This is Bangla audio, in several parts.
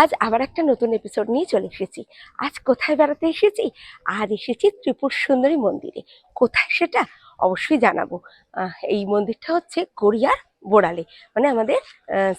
আজ আবার একটা নতুন এপিসোড নিয়ে চলে এসেছি। আজ কোথায় বেড়াতে এসেছি? আজ এসেছি ত্রিপুর সুন্দরী মন্দিরে। কোথায় সেটা অবশ্যই জানাব। এই মন্দিরটা হচ্ছে গড়িয়ার বোড়ালে। মানে আমাদের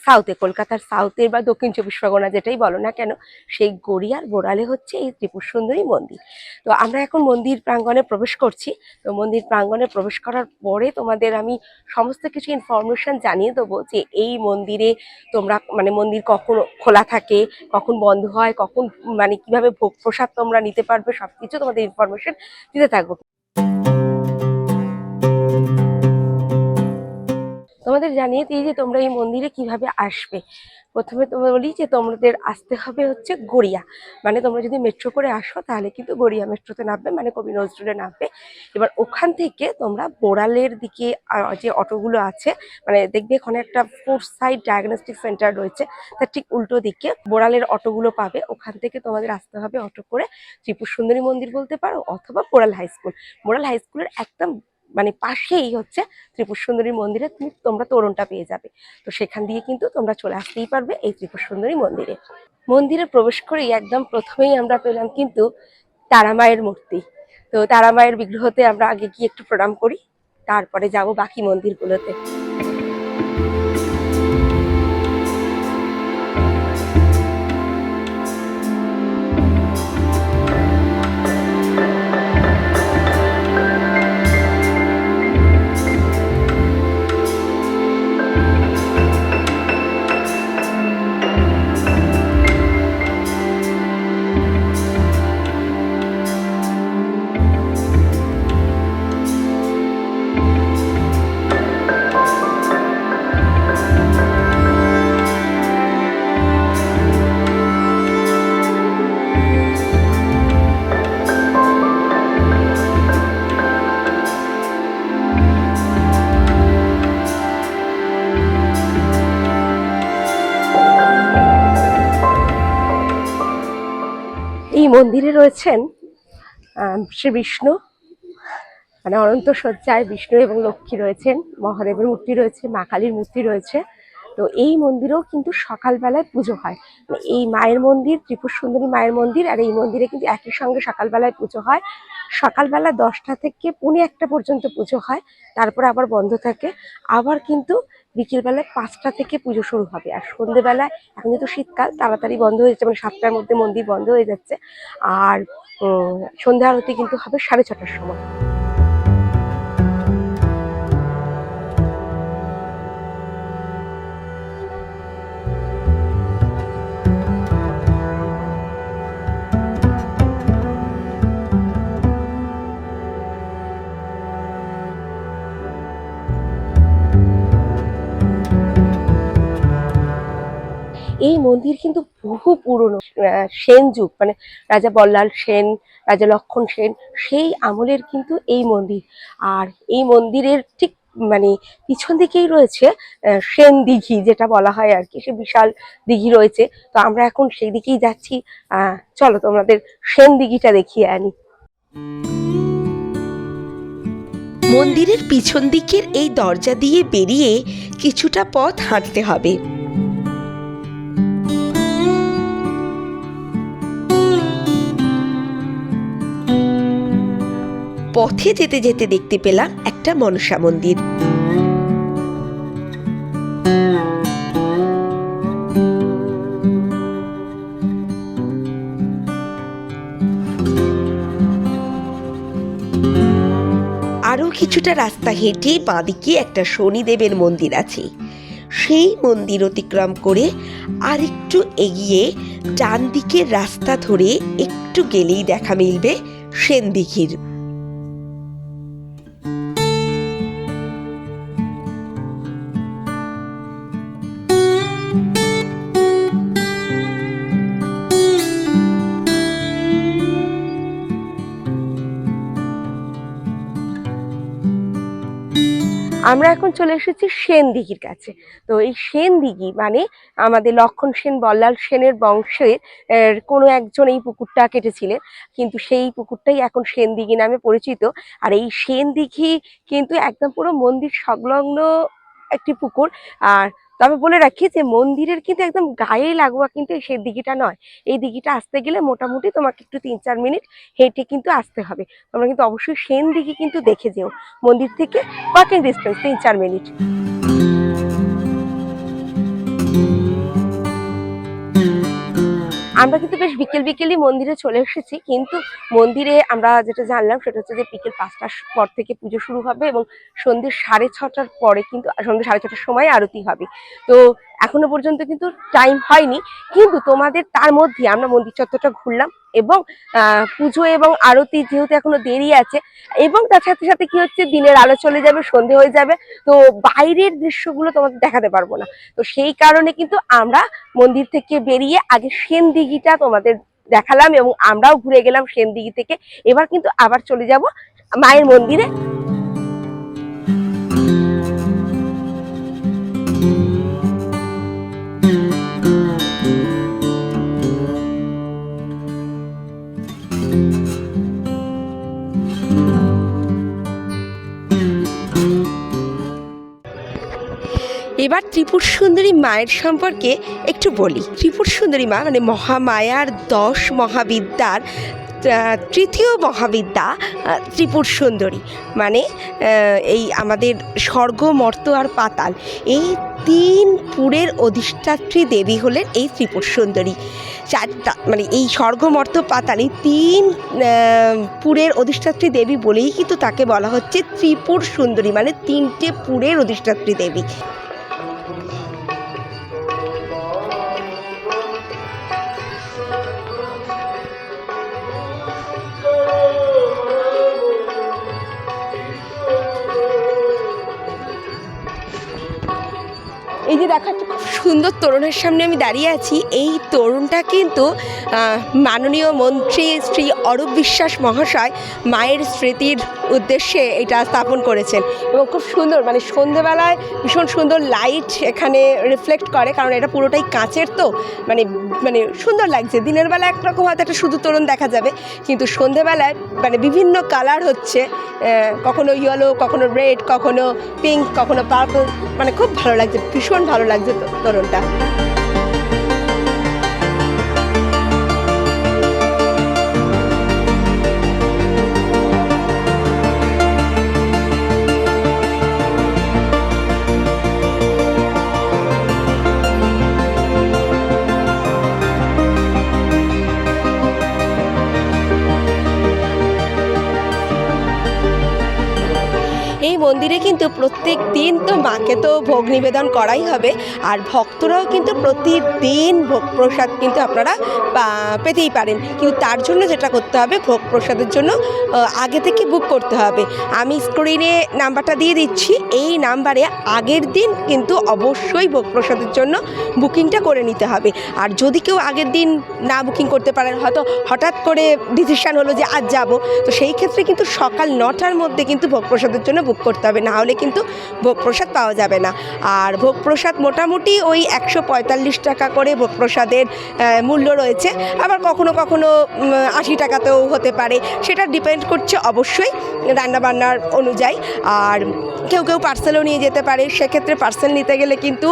সাউথে কলকাতার সাউথের বা দক্ষিণ চব্বিশ পরগনা যেটাই বলো না কেন, সেই গড়িয়ার বোড়ালে হচ্ছে এই ত্রিপুর সুন্দরী মন্দির। তো আমরা এখন মন্দির প্রাঙ্গণে প্রবেশ করছি। তো মন্দির প্রাঙ্গণে প্রবেশ করার পরে তোমাদের আমি সমস্ত কিছু ইনফরমেশন জানিয়ে দেবো যে এই মন্দিরে তোমরা মানে মন্দির কখন খোলা থাকে, কখন বন্ধ হয়, কখন মানে কীভাবে ভোগ প্রসাদ তোমরা নিতে পারবে সব কিছু তোমাদের ইনফরমেশন দিতে থাকব। তোমাদের জানিয়ে দিই যে তোমরা এই মন্দিরে কীভাবে আসবে। প্রথমে তোমরা বলি যে তোমাদের আসতে হবে হচ্ছে গড়িয়া। মানে তোমরা যদি মেট্রো করে আসো, তাহলে কিন্তু গড়িয়া মেট্রোতে নামবে মানে কবি নজরুলে নামবে। এবার ওখান থেকে তোমরা বোড়ালের দিকে যে অটোগুলো আছে মানে দেখবে ওখানে একটা ফোর সাইড ডায়াগনস্টিক সেন্টার রয়েছে। তার ঠিক উল্টো দিকে বোড়ালের অটোগুলো পাবে। ওখান থেকে তোমাদের আসতে হবে অটো করে ত্রিপুর সুন্দরী মন্দির বলতে পারো, অথবা Boral high school Boral high স্কুলের একদম মানে পাশেই হচ্ছে ত্রিপুর সুন্দরী মন্দিরে তুমি, তোমরা তোরণটা পেয়ে যাবে। তো সেখান দিয়ে কিন্তু তোমরা চলে আসতেই পারবে এই ত্রিপুর সুন্দরী মন্দিরে। মন্দিরে প্রবেশ করেই একদম প্রথমেই আমরা পেলাম কিন্তু তারা মায়ের মূর্তি। তো তারা মায়ের বিগ্রহতে আমরা আগে গিয়ে একটু প্রণাম করি, তারপরে যাব বাকি মন্দিরগুলোতে। মন্দিরে রয়েছেন শ্রী বিষ্ণু। মানে অনন্ত সজ্জায় বিষ্ণু এবং লক্ষ্মী রয়েছেন, মহাদেবের মূর্তি রয়েছে, মা কালীর মূর্তি রয়েছে। তো এই মন্দিরেও কিন্তু সকালবেলায় পুজো হয়। মানে এই মায়ের মন্দির ত্রিপুর সুন্দরী মায়ের মন্দির আর এই মন্দিরে কিন্তু একই সঙ্গে সকালবেলায় পুজো হয়। সকালবেলা দশটা থেকে পৌনে একটা পর্যন্ত পুজো হয়, তারপরে আবার বন্ধ থাকে। আবার কিন্তু বিকেলবেলায় পাঁচটা থেকে পুজো শুরু হবে। আর সন্ধেবেলায় এখন যেহেতু শীতকাল, তাড়াতাড়ি বন্ধ হয়ে যাচ্ছে মানে সাতটার মধ্যে মন্দির বন্ধ হয়ে যাচ্ছে। আর সন্ধ্যা আরতি কিন্তু হবে সাড়ে ছটার সময়। এই মন্দির কিন্তু বহু পুরনো। সেন যুগ মানে রাজা বল্লাল সেন, রাজা লক্ষণ সেন, সেই আমলের কিন্তু এই মন্দির। আর এই মন্দিরের ঠিক মানে পিছন দিকেই রয়েছে সেন দিঘি যেটা বলা হয় আর কি, সে বিশাল দিঘি রয়েছে। তো আমরা এখন সেই দিকেই যাচ্ছি। চলো তোমাদের সেন দিঘিটা দেখিয়ে আনি। মন্দিরের পিছন দিকের এই দরজা দিয়ে বেরিয়ে কিছুটা পথ হাঁটতে হবে। পথে যেতে যেতে দেখতে পেলাম একটা মনসা মন্দির। আরও কিছুটা রাস্তা হেঁটে বাঁদিকে একটা শনিদেবের মন্দির আছে। সেই মন্দির অতিক্রম করে আরেকটু এগিয়ে ডান দিকের রাস্তা ধরে একটু গেলেই দেখা মিলবে সেনদিঘির। আমরা এখন চলে এসেছি সেন দিঘির কাছে। তো এই সেন দিঘি মানে আমাদের লক্ষণ সেন, বল্লাল সেনের বংশের কোনো একজন এই পুকুরটা কেটেছিলেন, কিন্তু সেই পুকুরটাই এখন সেন দিঘি নামে পরিচিত। আর এই সেন দিঘি কিন্তু একদম পুরো মন্দির সংলগ্ন একটি পুকুর। আর তবে বলে রাখি যে মন্দিরের কিন্তু একদম গায়ে লাগোয়া কিন্তু সেই দিঘিটা নয়। এই দিঘিটা আসতে গেলে মোটামুটি তোমাকে একটু তিন চার মিনিট হেঁটে কিন্তু আসতে হবে। তোমরা কিন্তু অবশ্যই সেন দিঘি কিন্তু দেখে যেও। মন্দির থেকে ওয়াকিং ডিস্টেন্স তিন চার মিনিট। আমরা কিন্তু বেশ বিকেল বিকেলই মন্দিরে চলে এসেছি, কিন্তু মন্দিরে আমরা যেটা জানলাম সেটা হচ্ছে যে বিকেল পাঁচটার পর থেকে পুজো শুরু হবে এবং সন্ধ্যে সাড়ে ছটার পরে কিন্তু, সন্ধ্যে সাড়ে ছটার সময় আরতি হবে। তো এখনও পর্যন্ত কিন্তু টাইম হয়নি। কিন্তু তোমাদের তার মধ্যে আমরা মন্দির চত্বরটা ঘুরলাম এবং পুজো এবং আরতি যেহেতু এখনও দেরি আছে এবং তার সাথে সাথে কি হচ্ছে, দিনের আলো চলে যাবে, সন্ধে হয়ে যাবে, তো বাইরের দৃশ্যগুলো তোমাদের দেখাতে পারব না। তো সেই কারণে কিন্তু আমরা মন্দির থেকে বেরিয়ে আগে সেন দিঘিটা তোমাদের দেখালাম এবং আমরাও ঘুরে গেলাম সেন দিঘি থেকে। এবার কিন্তু আবার চলে যাব মায়ের মন্দিরে। এবার ত্রিপুর সুন্দরী মায়ের সম্পর্কে একটু বলি। ত্রিপুর সুন্দরী মা মানে মহামায়ার দশ মহাবিদ্যার তৃতীয় মহাবিদ্যা ত্রিপুর সুন্দরী। মানে এই আমাদের স্বর্গ, মর্ত আর পাতাল। এই তিন পুরের অধিষ্ঠাত্রী দেবী হলেন এই ত্রিপুর সুন্দরী। চারটা মানে এই স্বর্গ, মর্ত, পাতাল, এই তিন পুরের অধিষ্ঠাত্রী দেবী বলেই কিন্তু তাকে বলা হচ্ছে ত্রিপুর সুন্দরী। মানে তিনটে পুরের অধিষ্ঠাত্রী দেবী। এই যে দেখা খুব সুন্দর তরুণের সামনে আমি দাঁড়িয়ে আছি। এই তরুণটা কিন্তু মাননীয় মন্ত্রী শ্রী অরূপ বিশ্বাস মহাশয় মায়ের স্মৃতির উদ্দেশ্যে এটা স্থাপন করেছেন। এবং খুব সুন্দর মানে সন্ধেবেলায় ভীষণ সুন্দর লাইট এখানে রিফ্লেক্ট করে, কারণ এটা পুরোটাই কাঁচের তো মানে মানে সুন্দর লাগছে। দিনের বেলা একরকম হয়তো একটা শুধু তরুণ দেখা যাবে, কিন্তু সন্ধেবেলায় মানে বিভিন্ন কালার হচ্ছে কখনো ইয়েলো কখনো রেড কখনো পিঙ্ক কখনো পার্পল মানে খুব ভালো লাগছে, ভীষণ ভালো লাগছে তো- তরুণটা মন্দিরে কিন্তু প্রত্যেক দিন তো মাকে তো ভোগ নিবেদন করাই হবে। আর ভক্তরাও কিন্তু প্রতিদিন ভোগ প্রসাদ কিন্তু আপনারা পেতেই পারেন। কিন্তু তার জন্য যেটা করতে হবে, ভোগ প্রসাদের জন্য আগে থেকে বুক করতে হবে। আমি স্ক্রিনে নাম্বারটা দিয়ে দিচ্ছি। এই নাম্বারে আগের দিন কিন্তু অবশ্যই ভোগ প্রসাদের জন্য বুকিংটা করে নিতে হবে। আর যদি কেউ আগের দিন না বুকিং করতে পারেন, হয়তো হঠাৎ করে ডিসিশন হলো যে আজ যাব, তো সেই ক্ষেত্রে কিন্তু সকাল নটার মধ্যে কিন্তু ভোগ প্রসাদের জন্য বুক করতে হবে। না হলে কিন্তু ভোগ প্রসাদ পাওয়া যাবে না। আর ভোগ প্রসাদ মোটামুটি ওই একশো পঁয়তাল্লিশ টাকা করে ভোগ প্রসাদের মূল্য রয়েছে। আবার কখনো কখনো আশি টাকাতেও হতে পারে। সেটা ডিপেন্ড করছে অবশ্যই রান্নাবান্নার অনুযায়ী। আর কেউ কেউ পার্সেলও নিয়ে যেতে পারে। সেক্ষেত্রে পার্সেল নিতে গেলে কিন্তু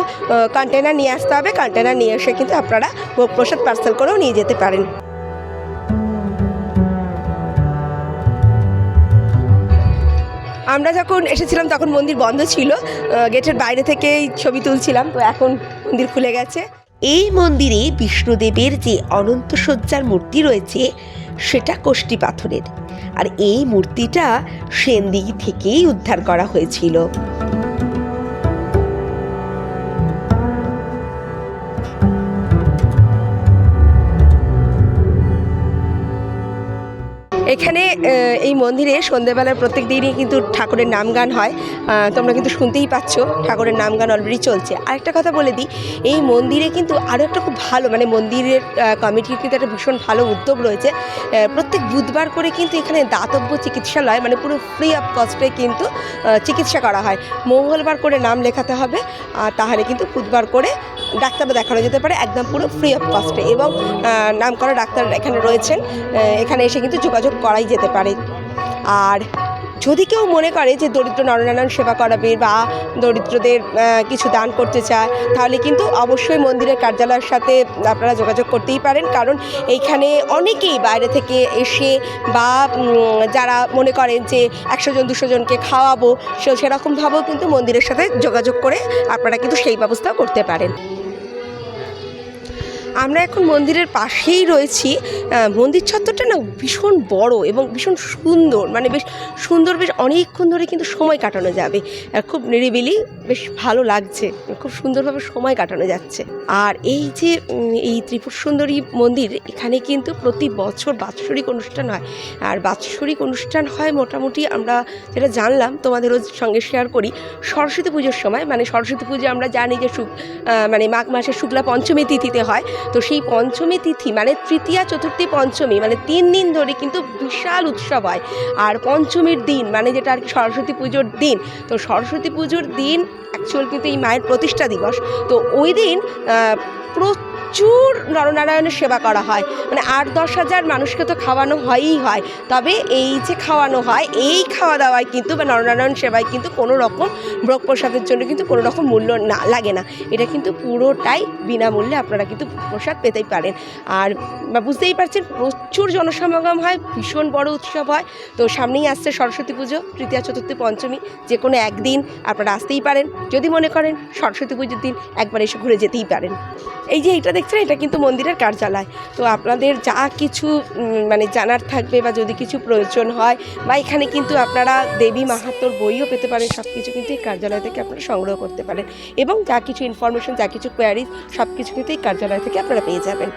কন্টেনার নিয়ে আসতে হবে। কন্টেনার নিয়ে এসে কিন্তু আপনারা ভোগ প্রসাদ পার্সেল করেও নিয়ে যেতে পারেন। আমরা যখন এসেছিলাম, তখন মন্দির বন্ধ ছিল। গেটের বাইরে থেকেই ছবি তুলছিলাম, তো এখন মন্দির খুলে গেছে। এই মন্দিরে বিষ্ণুদেবের যে অনন্ত সজ্জার মূর্তি রয়েছে, সেটা কোষ্টি পাথরের। আর এই মূর্তিটা সেন্দিগি থেকেই উদ্ধার করা হয়েছিল। এখানে এই মন্দিরে সন্ধ্যেবেলার প্রত্যেক দিনই কিন্তু ঠাকুরের নাম গান হয় তোমরা কিন্তু শুনতেই পাচ্ছ, ঠাকুরের নাম গান অলরেডি চলছে। আরেকটা কথা বলে দিই, এই মন্দিরে কিন্তু আরও একটা খুব ভালো মানে মন্দিরের কমিটির কিন্তু একটা ভীষণ ভালো উদ্যোগ রয়েছে। প্রত্যেক বুধবার করে কিন্তু এখানে দাতব্য চিকিৎসালয় মানে পুরো ফ্রি অফ কস্টে কিন্তু চিকিৎসা করা হয়। মঙ্গলবার করে নাম লেখাতে হবে, আর তাহলে কিন্তু বুধবার করে ডাক্তারও দেখানো যেতে পারে, একদম পুরো ফ্রি অফ কস্টে এবং নাম করা ডাক্তার এখানে রয়েছেন এখানে এসে কিন্তু যোগাযোগ করাই যেতে পারে। আর যদি কেউ মনে করে যে দরিদ্র নরনারায়ণ সেবা করাবে বা দরিদ্রদের কিছু দান করতে চায়, তাহলে কিন্তু অবশ্যই মন্দিরের কার্যালয়ের সাথে আপনারা যোগাযোগ করতেই পারেন। কারণ এইখানে অনেকেই বাইরে থেকে এসে বা যারা মনে করেন যে একশো জন, দুশো জনকে খাওয়াবো সেরকমভাবেও কিন্তু মন্দিরের সাথে যোগাযোগ করে আপনারা কিন্তু সেই ব্যবস্থাও করতে পারেন। আমরা এখন মন্দিরের পাশেই রয়েছি। মন্দির চত্বরটা না ভীষণ বড় এবং ভীষণ সুন্দর। মানে বেশ সুন্দর, বেশ অনেকক্ষণ ধরে কিন্তু সময় কাটানো যাবে। আর খুব নিরিবিলি, বেশ ভালো লাগছে। খুব সুন্দরভাবে সময় কাটানো যাচ্ছে। আর এই যে এই ত্রিপুর সুন্দরী মন্দির, এখানে কিন্তু প্রতি বছর বাৎসরিক অনুষ্ঠান হয়। আর বাৎসরিক অনুষ্ঠান হয় মোটামুটি আমরা যেটা জানলাম তোমাদেরও সঙ্গে শেয়ার করি, সরস্বতী পুজোর সময়। মানে সরস্বতী পুজো আমরা জানি যে মানে মাঘ মাসের শুক্লা পঞ্চমী তিথিতে হয়। তো সেই পঞ্চমী তিথি মানে তৃতীয়া চতুর্থী পঞ্চমী মানে তিন দিন ধরে কিন্তু বিশাল উৎসব হয়। আর পঞ্চমীর দিন মানে যেটা আর কি সরস্বতী পুজোর দিন তো সরস্বতী পুজোর দিন অ্যাকচুয়াল কিন্তু এই মায়ের প্রতিষ্ঠা দিবস। তো ওই দিন আহ, প্রচুর নরনারায়ণের সেবা করা হয়। মানে আট, দশ হাজার মানুষকে তো খাওয়ানো হয়ই হয়। তবে এই যে খাওয়ানো হয়, এই খাওয়া দাওয়ায় কিন্তু বা নরনারায়ণ সেবায় কিন্তু কোনো রকম ভোগ প্রসাদের জন্য কিন্তু কোনো রকম মূল্য না, লাগে না। এটা কিন্তু পুরোটাই বিনামূল্যে আপনারা কিন্তু প্রসাদ পেতেই পারেন। আর বুঝতেই পারছেন, প্রচুর জনসমাগম হয়, ভীষণ বড় উৎসব হয়। তো সামনেই আসছে সরস্বতী পুজো, তৃতীয়া, চতুর্থী, পঞ্চমী। যে কোনো একদিন আপনারা আসতেই পারেন। যদি মনে করেন সরস্বতী পুজোর দিন একবার এসে ঘুরে যেতেই পারেন। এই যে এটা দেখছেন এটা কিন্তু মন্দিরের কার্যালয়। তো আপনাদের যা কিছু মানে জানার থাকবে বা যদি কিছু প্রয়োজন হয় বা এখানে কিন্তু আপনারা দেবী মাহাত্মর বইও পেতে পারেন সব কিছু কিন্তু এই কার্যালয় থেকে আপনারা সংগ্রহ করতে পারেন এবং যা কিছু ইনফরমেশন যা কিছু কোয়ারিজ সব কিছু কিন্তু এই কার্যালয় থেকে আপনারা পেয়ে যাবেন।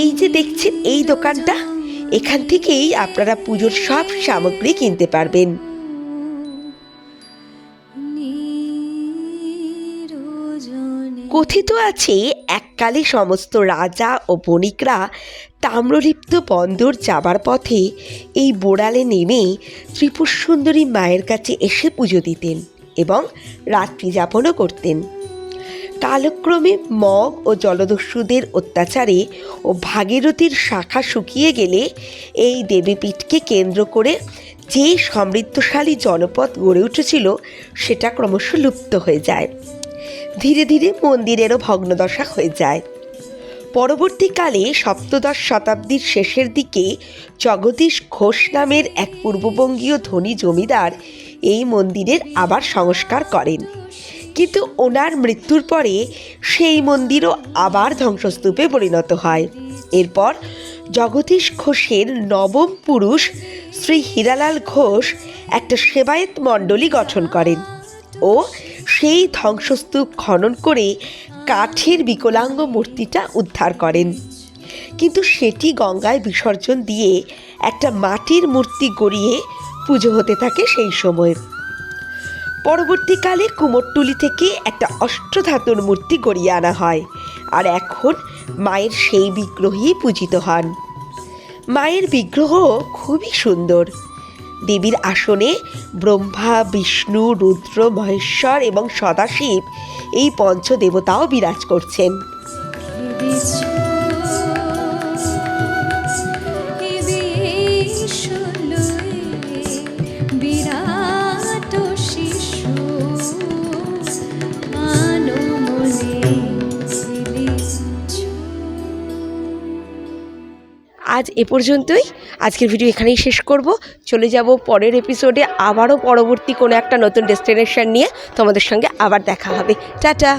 এই যে দেখছেন, এই দোকানটা, এখান থেকেই আপনারা পুজোর সব সামগ্রী কিনতে পারবেন। কথিত আছে, এককালে সমস্ত রাজা ও বণিকরা তাম্রলিপ্ত বন্দর যাবার পথে এই বোড়ালে নেমে ত্রিপুর সুন্দরী মায়ের কাছে এসে পুজো দিতেন এবং রাত্রি যাপনও করতেন। কালক্রমে মগ ও জলদস্যুদের অত্যাচারে ও ভাগীরথীর শাখা শুকিয়ে গেলে এই দেবীপীঠকে কেন্দ্র করে যে সমৃদ্ধশালী জনপদ গড়ে উঠেছিল, সেটা ক্রমশ লুপ্ত হয়ে যায়। ধীরে ধীরে মন্দিরেরও ভগ্নদশা হয়ে যায়। পরবর্তীকালে সপ্তদশ শতাব্দীর শেষের দিকে জগদীশ ঘোষ নামের এক পূর্ববঙ্গীয় ধনী জমিদার এই মন্দিরের আবার সংস্কার করেন। কিন্তু ওনার মৃত্যুর পরে সেই মন্দিরও আবার ধ্বংসস্তূপে পরিণত হয়। এরপর জগদীশ ঘোষের নবম পুরুষ শ্রী হীরালাল ঘোষ একটা সেবায়েত মণ্ডলী গঠন করেন ও সেই ধ্বংসস্তূপ খনন করে কাঠের বিকলাঙ্গ মূর্তিটা উদ্ধার করেন। কিন্তু সেটি গঙ্গায় বিসর্জন দিয়ে একটা মাটির মূর্তি গড়িয়ে পুজো হতে থাকে সেই সময়। পরবর্তীকালে কুমোরটুলি থেকে একটা অষ্টধাতুর মূর্তি গড়িয়ে আনা হয় আর এখন মায়ের সেই বিগ্রহই পূজিত হন। মায়ের বিগ্রহ খুবই সুন্দর। দেবীর আসনে ব্রহ্মা, বিষ্ণু, রুদ্র, মহেশ্বর এবং সদাশিব এই পঞ্চদেবতাও বিরাজ করছেন। আজ এ পর্যন্তই। আজকের ভিডিও এখানেই শেষ করব। চলে যাব পরের এপিসোডে আবারও পরবর্তী কোনো একটা নতুন ডেস্টিনেশন নিয়ে। তোমাদের সঙ্গে আবার দেখা হবে। টাটা!